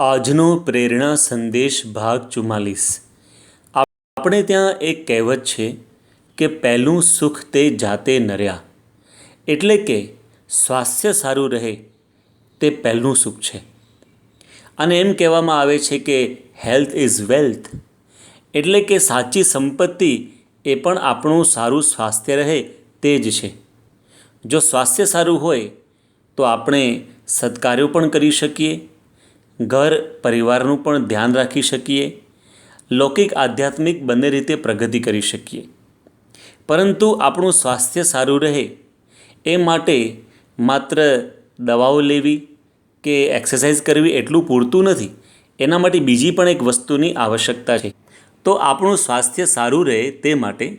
આજનો પ્રેરણા સંદેશ ભાગ ચુમ્માલીસ. આપણે ત્યાં એક કહેવત છે કે પહેલું સુખ તે જાતે નર્યા. એટલે કે સ્વાસ્થ્ય સારું રહે તે પહેલું સુખ છે. અને એમ કહેવામાં આવે છે કે હેલ્થ ઇઝ વેલ્થ એટલે કે સાચી સંપત્તિ એ પણ આપણું સારું સ્વાસ્થ્ય રહે તે જ છે. જો સ્વાસ્થ્ય સારું હોય તો આપણે સત્કાર્યો પણ કરી શકીએ. ઘર પરિવારનું પણ ધ્યાન રાખી શકીએ. લૌકિક આધ્યાત્મિક બંને રીતે પ્રગતિ કરી શકીએ. પરંતુ આપણું સ્વાસ્થ્ય સારું રહે એ માટે માત્ર દવાઓ લેવી કે એક્સરસાઇઝ કરવી એટલું પૂરતું નથી. એના માટે બીજી પણ એક વસ્તુની આવશ્યકતા છે. તો આપણું સ્વાસ્થ્ય સારું રહે તે માટે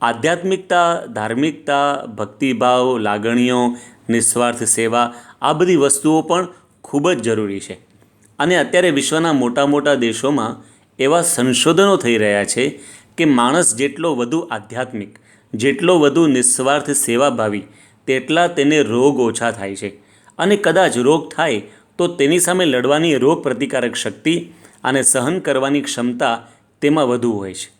આધ્યાત્મિકતા, ધાર્મિકતા, ભક્તિભાવ, લાગણીઓ, નિસ્વાર્થ સેવા આ બધી વસ્તુઓ પણ ખૂબ જ જરૂરી છે. અને અત્યારે વિશ્વના મોટા મોટા દેશોમાં એવા સંશોધનો થઈ રહ્યા છે કે માણસ જેટલો વધુ આધ્યાત્મિક, જેટલો વધુ નિસ્વાર્થ સેવાભાવી, તેટલા તેને રોગ ઓછા થાય છે. અને કદાચ રોગ થાય તો તેની સામે લડવાની રોગ પ્રતિકારક શક્તિ અને સહન કરવાની ક્ષમતા તેમાં વધુ હોય છે.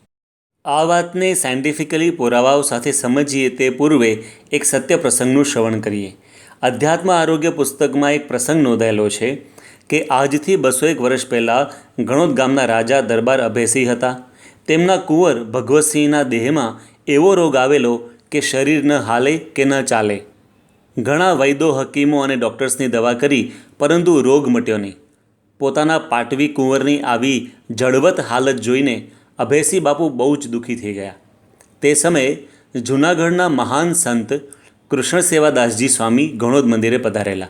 આ વાતને સાયન્ટિફિકલી પુરાવાઓ સાથે સમજીએ તે પૂર્વે એક સત્ય પ્રસંગનું શ્રવણ કરીએ. અધ્યાત્મ આરોગ્ય પુસ્તકમાં એક પ્રસંગ નોંધાયેલો છે. કે આજથી બસો એક વર્ષ પહેલાં ગણોદ ગામના રાજા દરબાર અભેસી હતા. તેમના કુંવર ભગવતસિંહના દેહમાં એવો રોગ આવેલો કે શરીર ન હાલે કે ન ચાલે. ઘણા વૈદો હકીમો અને ડૉક્ટર્સની દવા કરી, પરંતુ રોગ મટ્યો નહીં. પોતાના પાટવી કુંવરની આવી જળવત હાલત જોઈને અભેસી બાપુ બહુ જ દુઃખી થઈ ગયા. તે સમયે જૂનાગઢના મહાન સંત કૃષ્ણ સેવાદાસજી સ્વામી ગણોદ મંદિરે પધારેલા.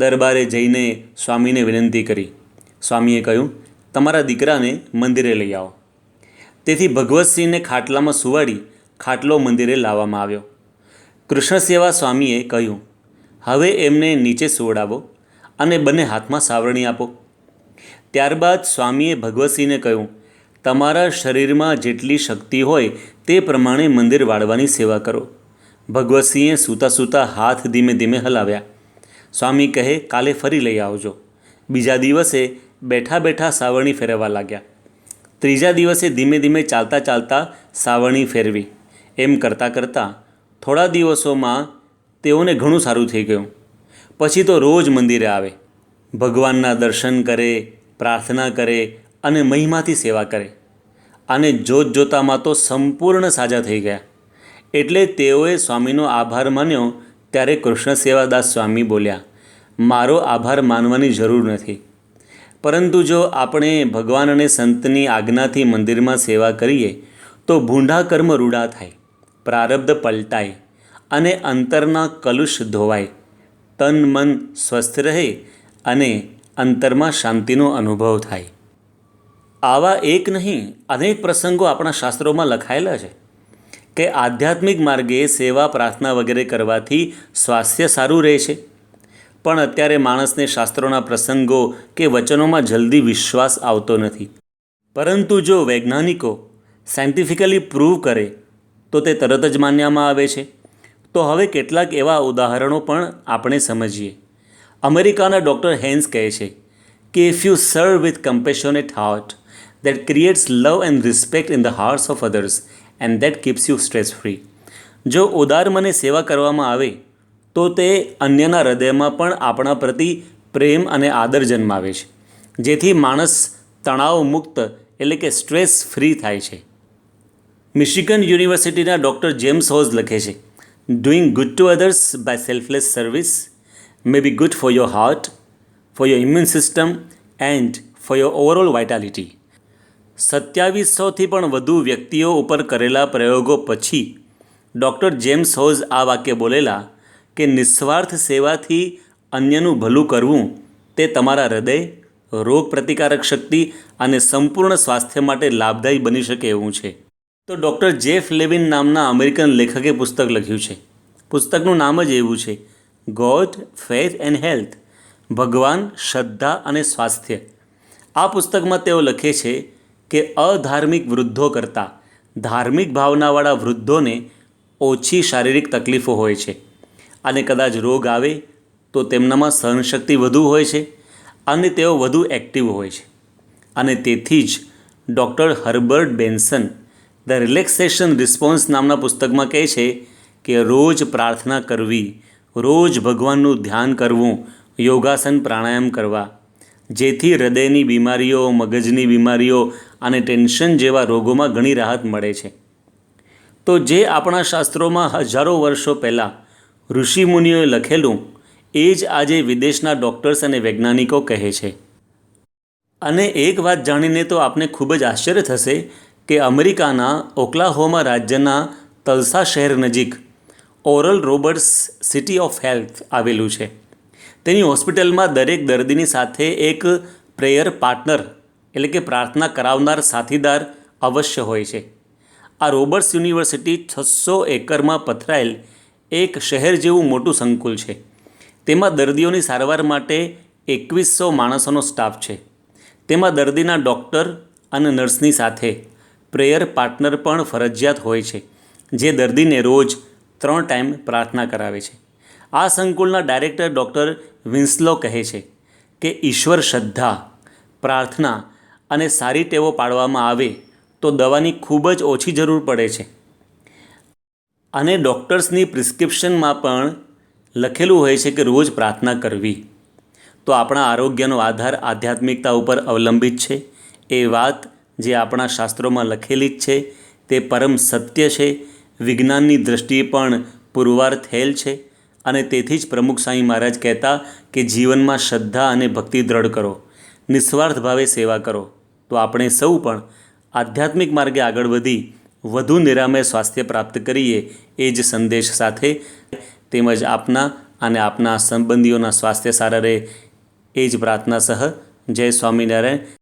દરબારે જઈને સ્વામીને વિનંતી કરી. સ્વામીએ કહ્યું, તમારા દીકરાને મંદિરે લઈ આવો. તેથી ભગવતસિંહને ખાટલામાં સુવાડી ખાટલો મંદિરે લાવવામાં આવ્યો. કૃષ્ણ સેવા સ્વામીએ કહ્યું, હવે એમને નીચે સુવડાવો અને બંને હાથમાં સાવરણી આપો. ત્યારબાદ સ્વામીએ ભગવતસિંહને કહ્યું, તમારા શરીરમાં જેટલી શક્તિ હોય તે પ્રમાણે મંદિર વાળવાની સેવા કરો. ભગવતસિંહે સૂતા સૂતા હાથ ધીમે ધીમે હલાવ્યા. સ્વામી કહે, કાલે ફરી લઈ આવજો. બીજા દિવસે બેઠા બેઠા સાવરણી ફેરવવા લાગ્યા. ત્રીજા દિવસે ધીમે ધીમે ચાલતા ચાલતા સાવરણી ફેરવી. એમ કરતાં કરતાં થોડા દિવસોમાં તેઓને ઘણું સારું થઈ ગયું. પછી તો રોજ મંદિરે આવે. ભગવાનના દર્શન કરે, પ્રાર્થના કરે અને મહિમાથી સેવા કરે. અને જોત જોતામાં તો સંપૂર્ણ સાજા થઈ ગયા. એટલે તેઓએ સ્વામીનો આભાર માન્યો ત્યારે કૃષ્ણ સેવાદાસ સ્વામી બોલ્યા, મારો આભાર માનવાની જરૂર નથી. પરંતુ જો આપણે ભગવાન અને સંતની આજ્ઞાથી મંદિરમાં સેવા કરીએ, તો ભૂંડા કર્મ રૂડા થાય, પ્રારબ્ધ પલટાય અને અંતરના કલુષ ધોવાય. તન મન સ્વસ્થ રહે અને અંતરમાં શાંતિનો અનુભવ થાય. આવા એક નહીં, અનેક પ્રસંગો આપણા શાસ્ત્રોમાં લખાયેલા છે. કે આધ્યાત્મિક માર્ગે સેવા, પ્રાર્થના વગેરે કરવાથી સ્વાસ્થ્ય સારું રહે છે પણ અત્યારે માણસને શાસ્ત્રોના પ્રસંગો કે વચનોમાં જલ્દી વિશ્વાસ આવતો નથી. પરંતુ જો વૈજ્ઞાનિકો સાયન્ટિફિકલી પ્રૂવ કરે, તો તે તરત જ માન્યમાં આવે છે. તો હવે કેટલાક એવા ઉદાહરણો પણ આપણે સમજીએ. અમેરિકાના ડૉક્ટર હેન્સ કહે છે કે if you serve with compassionate heart that creates love and respect in the hearts of others and that keeps you stress free જો ઉદાર મને સેવા કરવામાં આવે, તો તે અન્યના હૃદયમાં પણ આપણા પ્રતિ પ્રેમ અને આદર જન્માવે છે, જેથી માણસ તણાવ મુક્ત એટલે કે સ્ટ્રેસ ફ્રી થાય છે. મિશિગન યુનિવર્સિટીના ડૉક્ટર જેમ્સ હોઝ લખે છે doing good to others by selfless service may be good for your heart for your immune system and for your overall vitality સત્યાવીસોથી પણ વધુ વ્યક્તિઓ ઉપર કરેલા પ્રયોગો પછી ડૉક્ટર જેમ્સ હોઝ આ વાક્ય બોલેલા કે નિસ્વાર્થ સેવાથી અન્યનું ભલું કરવું તે તમારા હૃદય, રોગ પ્રતિકારક શક્તિ અને સંપૂર્ણ સ્વાસ્થ્ય માટે લાભદાયી બની શકે એવું છે. તો ડૉક્ટર જેફ લેવિન નામના અમેરિકન લેખકે પુસ્તક લખ્યું છે. પુસ્તકનું નામ જ એવું છે, ગોડ, ફેથ એન્ડ હેલ્થ, ભગવાન, શ્રદ્ધા અને સ્વાસ્થ્ય. આ પુસ્તકમાં તેઓ લખે છે કે અધાર્મિક વૃદ્ધો કરતાં ધાર્મિક ભાવનાવાળા વૃદ્ધોને ઓછી શારીરિક તકલીફો હોય છે. અને કદાચ રોગ આવે તો તેમનામાં સહનશક્તિ વધુ હોય છે અને તેઓ વધુ એક્ટિવ હોય છે. અને તેથી જ doctor Herbert Benson the relaxation response નામના પુસ્તકમાં કહે છે કે રોજ પ્રાર્થના કરવી, રોજ ભગવાનનું ધ્યાન કરવું, યોગાસન પ્રાણાયામ કરવા જેથી હૃદયની બીમારીઓ, મગજની બીમારીઓ અને ટેન્શન જેવા રોગોમાં ઘણી રાહત મળે છે. તો જે આપણા શાસ્ત્રોમાં હજારો વર્ષો પહેલાં ઋષિમુનિઓએ લખેલું, એ જ આજે વિદેશના ડૉક્ટર્સ અને વૈજ્ઞાનિકો કહે છે. અને એક વાત જાણીને તો આપને ખૂબ જ આશ્ચર્ય થશે કે અમેરિકાના ઓક્લાહોમા રાજ્યના તલસા શહેર નજીક Oral Roberts City of Health આવેલું છે. તેની હોસ્પિટલમાં દરેક દર્દીની સાથે એક પ્રેયર પાર્ટનર, એટલે કે પ્રાર્થના કરાવનાર સાથીદાર અવશ્ય હોય છે. આ રોબર્ટ્સ યુનિવર્સિટી છસો એકરમાં પથરાયેલ એક શહેર જેવું મોટું સંકુલ છે. તેમાં દર્દીઓની સારવાર માટે એકવીસો માણસોનો સ્ટાફ છે. તેમાં દર્દીના ડૉક્ટર અને નર્સની સાથે પ્રેયર પાર્ટનર પણ ફરજિયાત હોય છે, જે દર્દીને રોજ ત્રણ ટાઈમ પ્રાર્થના કરાવે છે. આ સંકુલના ડાયરેક્ટર ડૉક્ટર વિન્સલો કહે છે કે ઈશ્વર શ્રદ્ધા, પ્રાર્થના અને સારી ટેવો પાડવામાં આવે તો દવાની ખૂબ જ ઓછી જરૂર પડે છે. અને ડૉક્ટર્સની પ્રિસ્ક્રિપ્શનમાં પણ લખેલું હોય છે કે રોજ પ્રાર્થના કરવી. તો આપણા આરોગ્યનો આધાર આધ્યાત્મિકતા ઉપર અવલંબિત છે. એ વાત જે આપણા શાસ્ત્રોમાં લખેલી જ છે તે પરમ સત્ય છે. વિજ્ઞાનની દૃષ્ટિએ પણ પુરવાર થયેલ છે. અને તેથી જ પ્રમુખ સ્વામી મહારાજ કહેતા કે જીવનમાં શ્રદ્ધા અને ભક્તિ દ્રઢ કરો, નિસ્વાર્થ ભાવે સેવા કરો. તો આપણે સૌ પણ આધ્યાત્મિક માર્ગે આગળ વધી વધુ નિરામય સ્વાસ્થ્ય પ્રાપ્ત કરીએ એ જ સંદેશ સાથે તેમજ આપના અને આપના સંબંધીઓના સ્વાસ્થ્ય સારા રહે એ જ પ્રાર્થના સહ જય સ્વામિનારાયણ.